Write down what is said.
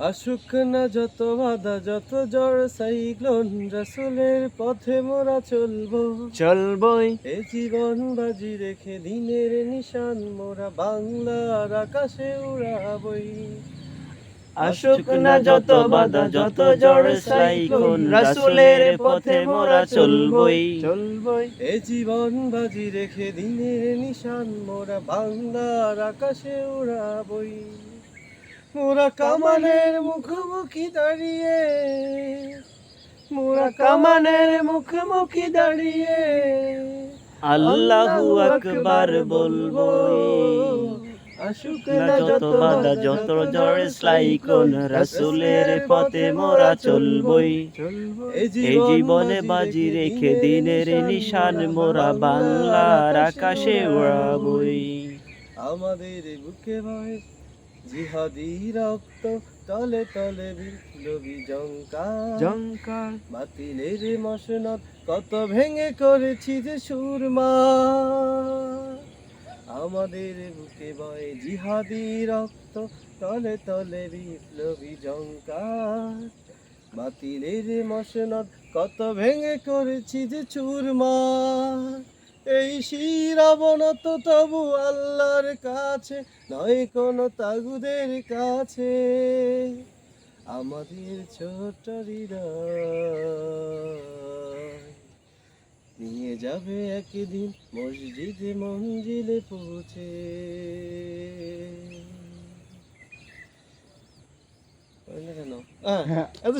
আসুক না যত বাধা যত জ্বর সাইক্লোন রাসুলের পথে মোরা চলবো। চলবই। এ জীবন বাজি রেখে দিনের নিশান মোরা বাংলার আকাশে উড়াবই। আসুক না যত বাধা যত ঝড় সাইক্লোন রাসূলের পথে মোরা চলবই। চলবই। এ জীবন বাজি রেখে দিনের নিশান মোরা বাংলার আকাশে উড়াবই। মোরা কামানের মুখোমুখি দাঁড়িয়ে মোরা কামানের মুখোমুখি দাঁড়িয়ে আল্লাহু আকবার বলব। যত বাধা যত ঝড় সাইক্লোন রাসূলের পথে মোরা চলবই। এই জীবনে বাজি রেখে দিনের নিশান মোরা বাংলার আকাশে উড়াবই। আমাদের বুকে ভয় জিহাদি রক্ত তলে তলে বিপ্লবী জঙ্কার জঙ্কার বাতিলের মসনদ কত ভেঙে করেছি যে সুরমা। আমাদের বুকে বয় জিহাদি রক্ত তলে তলে বিপ্লবী জঙ্কার বাতিলের মসনদ কত ভেঙে করেছি যে চুরমা এই শিরাবনত তবু আল্লাহর কাছে নয় কোনো তাগুদের কাছে। আমাদের ছোট নিয়ে যাবে একদিন মসজিদে মঞ্জিলে পৌঁছে। কেন? আহ, এত